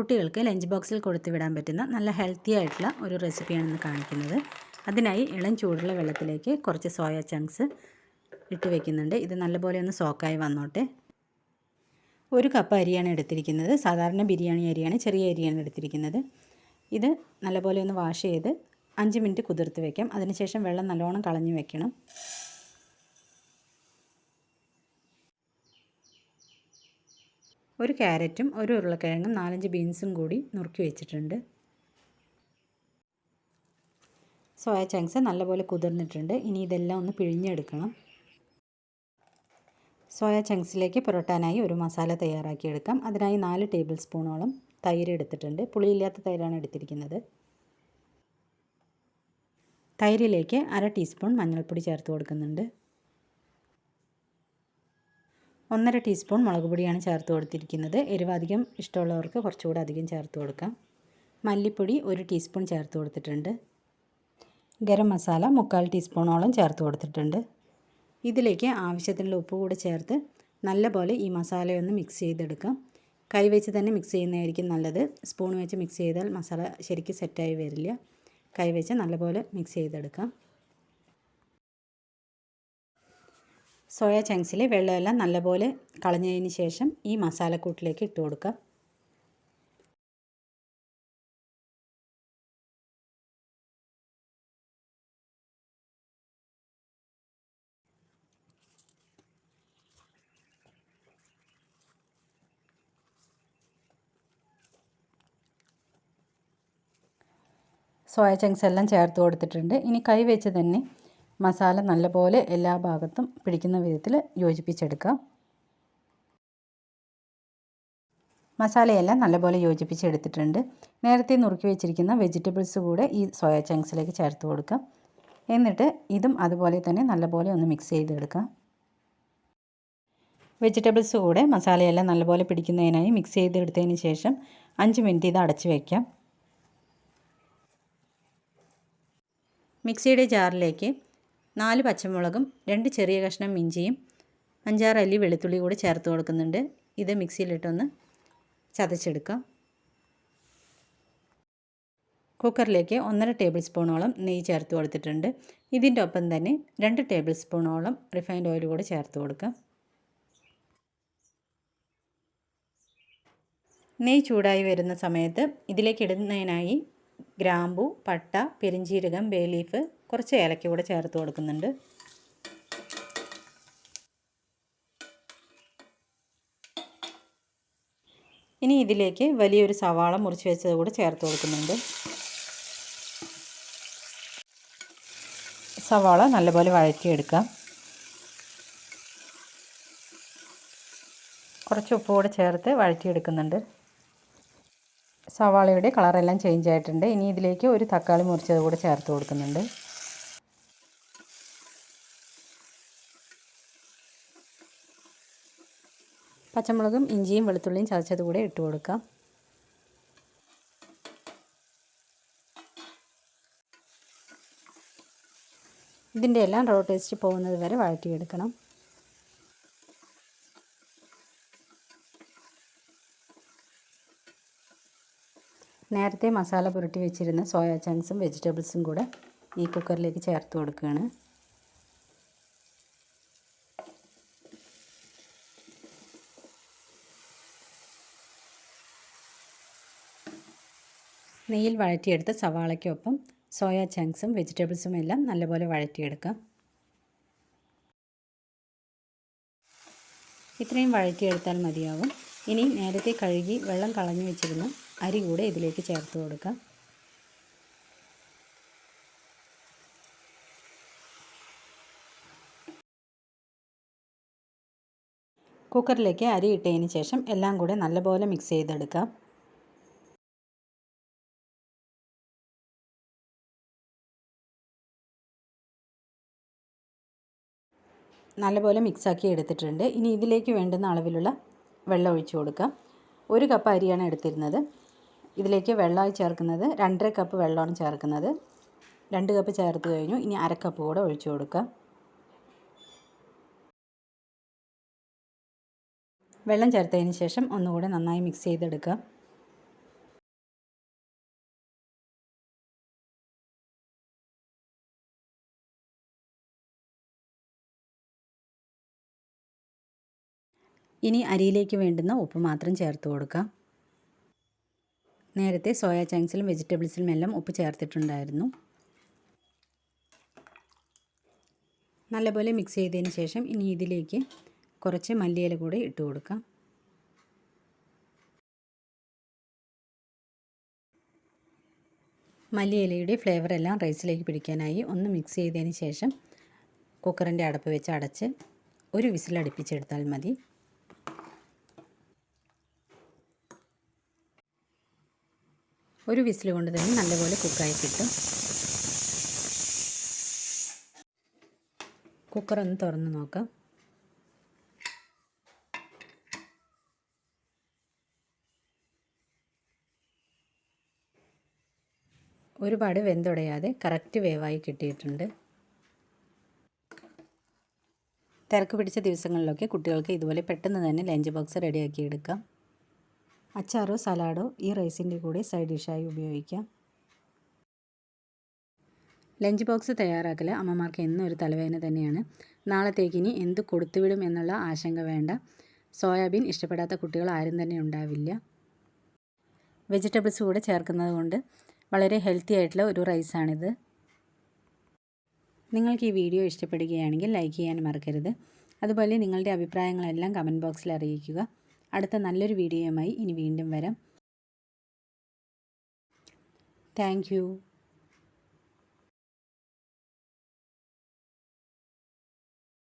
കുട്ടികൾക്ക് ലഞ്ച് ബോക്സിൽ കൊടുത്തു വിടാൻ പറ്റുന്ന നല്ല ഹെൽത്തി ആയിട്ടുള്ള ഒരു റെസിപ്പിയാണെന്ന് കാണിക്കുന്നത്. അതിനായി ഇളം ചൂടുള്ള വെള്ളത്തിലേക്ക് കുറച്ച് സോയ ചങ്ക്സ് ഇട്ട് വെക്കുന്നുണ്ട്. ഇത് നല്ലപോലെ ഒന്ന് സോക്കായി വന്നോട്ടെ. ഒരു കപ്പ് അരിയാണ് എടുത്തിരിക്കുന്നത്. സാധാരണ ബിരിയാണി അരിയാണ് ചെറിയ അരിയാണ് എടുത്തിരിക്കുന്നത്. ഇത് നല്ലപോലെ ഒന്ന് വാഷ് ചെയ്ത് അഞ്ച് മിനിറ്റ് കുതിർത്ത് വെക്കാം. അതിനുശേഷം വെള്ളം നല്ലോണം കളഞ്ഞു വെക്കണം. ഒരു ക്യാരറ്റും ഒരു ഉരുളക്കിഴങ്ങും നാലഞ്ച് ബീൻസും കൂടി നുറുക്കി വെച്ചിട്ടുണ്ട്. സോയ ചങ്ക്സ് നല്ലപോലെ കുതിർന്നിട്ടുണ്ട്. ഇനി ഇതെല്ലാം ഒന്ന് പിഴിഞ്ഞെടുക്കണം. സോയ ചങ്ക്സിലേക്ക് പുരട്ടാനായി ഒരു മസാല തയ്യാറാക്കിയെടുക്കാം. അതിനായി നാല് ടേബിൾ സ്പൂണോളം തൈര് എടുത്തിട്ടുണ്ട്. പുളിയില്ലാത്ത തൈരാണ് എടുത്തിരിക്കുന്നത്. തൈരിലേക്ക് അര ടീസ്പൂൺ മഞ്ഞൾപ്പൊടി ചേർത്ത് കൊടുക്കുന്നുണ്ട്. ഒന്നര ടീസ്പൂൺ മുളക് പൊടിയാണ് ചേർത്ത് കൊടുത്തിരിക്കുന്നത്. എരിവ് അധികം ഇഷ്ടമുള്ളവർക്ക് കുറച്ചുകൂടെ അധികം ചേർത്ത് കൊടുക്കാം. മല്ലിപ്പൊടി ഒരു ടീസ്പൂൺ ചേർത്ത് കൊടുത്തിട്ടുണ്ട്. ഗരം മസാല മുക്കാൽ ടീസ്പൂണോളം ചേർത്ത് കൊടുത്തിട്ടുണ്ട്. ഇതിലേക്ക് ആവശ്യത്തിനുള്ള ഉപ്പ് കൂടെ ചേർത്ത് നല്ലപോലെ ഈ മസാലയൊന്ന് മിക്സ് ചെയ്തെടുക്കാം. കൈ വെച്ച് തന്നെ മിക്സ് ചെയ്യുന്നതായിരിക്കും നല്ലത്. സ്പൂൺ വെച്ച് മിക്സ് ചെയ്താൽ മസാല ശരിക്കും സെറ്റായി വരില്ല. കൈ വെച്ച് നല്ലപോലെ മിക്സ് ചെയ്തെടുക്കാം. സോയ ചങ്ക്സിലെ വെള്ളമെല്ലാം നല്ലപോലെ കളഞ്ഞതിന് ശേഷം ഈ മസാലക്കൂട്ടിലേക്ക് ഇട്ട് കൊടുക്കാം. സോയ ചങ്ക്സ് എല്ലാം ചേർത്ത് കൊടുത്തിട്ടുണ്ട്. ഇനി കൈ വെച്ച് തന്നെ മസാല നല്ലപോലെ എല്ലാ ഭാഗത്തും പിടിക്കുന്ന വിധത്തിൽ യോജിപ്പിച്ചെടുക്കാം. മസാലയെല്ലാം നല്ലപോലെ യോജിപ്പിച്ചെടുത്തിട്ടുണ്ട്. നേരത്തെ നുറുക്കി വെച്ചിരിക്കുന്ന വെജിറ്റബിൾസ് കൂടെ ഈ സോയ ചങ്ക്സിലേക്ക് ചേർത്ത് കൊടുക്കാം. എന്നിട്ട് ഇതും അതുപോലെ തന്നെ നല്ലപോലെ ഒന്ന് മിക്സ് ചെയ്തെടുക്കാം. വെജിറ്റബിൾസ് കൂടെ മസാലയെല്ലാം നല്ലപോലെ പിടിക്കുന്നതിനായി മിക്സ് ചെയ്തെടുത്തതിന് ശേഷം അഞ്ച് മിനിറ്റ് ഇത് അടച്ചു വയ്ക്കാം മിക്സിയുടെ ജാറിലേക്ക് നാല് പച്ചമുളകും രണ്ട് ചെറിയ കഷ്ണം ഇഞ്ചിയും അഞ്ചാറ് അല്ലി വെളുത്തുള്ളി കൂടി ചേർത്ത് കൊടുക്കുന്നുണ്ട്. ഇത് മിക്സിയിലിട്ടൊന്ന് ചതച്ചെടുക്കാം. കുക്കറിലേക്ക് ഒന്നര ടേബിൾ സ്പൂണോളം നെയ്യ് ചേർത്ത് കൊടുത്തിട്ടുണ്ട്. ഇതിന്റെ ഒപ്പം തന്നെ രണ്ട് ടേബിൾ സ്പൂണോളം റിഫൈൻഡ് ഓയിൽ കൂടി ചേർത്ത് കൊടുക്കാം. നെയ്യ് ചൂടായി വരുന്ന സമയത്ത് ഇതിലേക്ക് ഇടുന്നതിനായി ഗ്രാമ്പു പട്ട പെരിഞ്ചീരകം ബേ ലീഫ് കുറച്ച് ഏലക്ക കൂടെ ചേർത്ത് കൊടുക്കുന്നുണ്ട്. ഇനി ഇതിലേക്ക് വലിയൊരു സവാള മുറിച്ച് വെച്ചത് കൂടെ ചേർത്ത് കൊടുക്കുന്നുണ്ട്. സവാള നല്ലപോലെ വഴറ്റിയെടുക്കാം. കുറച്ച് ഉപ്പ് കൂടെ ചേർത്ത് വഴറ്റിയെടുക്കുന്നുണ്ട്. സവാളയുടെ കളറെല്ലാം ചേഞ്ച് ആയിട്ടുണ്ട്. ഇനി ഇതിലേക്ക് ഒരു തക്കാളി മുറിച്ചത് കൂടെ ചേർത്ത് കൊടുക്കുന്നുണ്ട്. പച്ചമുളകും ഇഞ്ചിയും വെളുത്തുള്ളിയും ചതച്ചത് കൂടെ ഇട്ട് കൊടുക്കാം. ഇതിന്റെ എല്ലാം റോ ടേസ്റ്റ് പോകുന്നത് വരെ വഴറ്റിയെടുക്കണം. നേരത്തെ മസാല പുരട്ടി വെച്ചിരുന്ന സോയ ചങ്ക്സും വെജിറ്റബിൾസും കൂടെ ഈ കുക്കറിലേക്ക് ചേർത്ത് കൊടുക്കുകയാണ്. നെയ്യിൽ വഴറ്റിയെടുത്ത സവാളയ്ക്കൊപ്പം സോയ ചങ്ക്സും വെജിറ്റബിൾസും എല്ലാം നല്ലപോലെ വഴറ്റിയെടുക്കാം. ഇത്രയും വഴറ്റിയെടുത്താൽ മതിയാവും. ഇനി നേരത്തെ കഴുകി വെള്ളം കളഞ്ഞു വെച്ചിരുന്ന അരി കൂടെ ഇതിലേക്ക് ചേർത്ത് കൊടുക്കാം. കുക്കറിലേക്ക് അരി ഇട്ടതിന് ശേഷം എല്ലാം കൂടെ നല്ലപോലെ മിക്സ് ചെയ്തെടുക്കാം. നല്ലപോലെ മിക്സാക്കി എടുത്തിട്ടുണ്ട്. ഇനി ഇതിലേക്ക് വേണ്ടുന്ന അളവിലുള്ള വെള്ളം ഒഴിച്ചു കൊടുക്കാം. ഒരു കപ്പ് അരിയാണ് എടുത്തിരുന്നത്. ഇതിലേക്ക് വെള്ളമായി ചേർക്കുന്നത് രണ്ടര കപ്പ് വെള്ളമാണ് ചേർക്കുന്നത്. രണ്ട് കപ്പ് ചേർത്ത് കഴിഞ്ഞു. ഇനി അര കപ്പ് കൂടെ ഒഴിച്ചു കൊടുക്കാം. വെള്ളം ചേർത്തതിന് ശേഷം ഒന്നുകൂടെ നന്നായി മിക്സ് ചെയ്തെടുക്കാം. ഇനി അരിയിലേക്ക് വേണ്ടുന്ന ഉപ്പ് മാത്രം ചേർത്ത് കൊടുക്കാം. നേരത്തെ സോയാ ചങ്ക്സിലും വെജിറ്റബിൾസിലും എല്ലാം ഉപ്പ് ചേർത്തിട്ടുണ്ടായിരുന്നു. നല്ലപോലെ മിക്സ് ചെയ്തതിന് ശേഷം ഇനി ഇതിലേക്ക് കുറച്ച് മല്ലിയില കൂടെ ഇട്ട് കൊടുക്കാം. മല്ലിയിലയുടെ ഫ്ലേവർ എല്ലാം റൈസിലേക്ക് പിടിക്കാനായി ഒന്ന് മിക്സ് ചെയ്തതിന് ശേഷം കുക്കറിന്റെ അടപ്പ് വെച്ച് അടച്ച് ഒരു വിസിൽ അടുപ്പിച്ചെടുത്താൽ മതി. ഒരു വിസിൽ കൊണ്ട് തന്നെ നല്ലപോലെ കുക്കായി കിട്ടും. കുക്കർ ഒന്ന് തുറന്ന് നോക്കാം. ഒരുപാട് വെന്തുടയാതെ കറക്റ്റ് വേവായി കിട്ടിയിട്ടുണ്ട്. തിരക്ക് പിടിച്ച ദിവസങ്ങളിലൊക്കെ കുട്ടികൾക്ക് ഇതുപോലെ പെട്ടെന്ന് തന്നെ ലഞ്ച് ബോക്സ് റെഡിയാക്കി എടുക്കാം. അച്ചാറോ സലാഡോ ഈ റൈസിന്റെ കൂടെ സൈഡ് ഡിഷായി ഉപയോഗിക്കാം. ലഞ്ച് ബോക്സ് തയ്യാറാക്കൽ അമ്മമാർക്ക് എന്നും ഒരു തലവേദന തന്നെയാണ്. നാളത്തേക്ക് ഇനി എന്ത് കൊടുത്തുവിടും എന്നുള്ള ആശങ്ക വേണ്ട. സോയാബീൻ ഇഷ്ടപ്പെടാത്ത കുട്ടികൾ ആരും തന്നെ ഉണ്ടാവില്ല. വെജിറ്റബിൾസ് കൂടെ ചേർക്കുന്നത് കൊണ്ട് വളരെ ഹെൽത്തി ആയിട്ടുള്ള ഒരു റൈസാണിത്. നിങ്ങൾക്ക് ഈ വീഡിയോ ഇഷ്ടപ്പെടുകയാണെങ്കിൽ ലൈക്ക് ചെയ്യാൻ മറക്കരുത്. അതുപോലെ നിങ്ങളുടെ അഭിപ്രായങ്ങളെല്ലാം കമന്റ് ബോക്സിൽ അറിയിക്കുക. അടുത്ത നല്ലൊരു വീഡിയോയുമായി ഇനി വീണ്ടും വരാം. താങ്ക്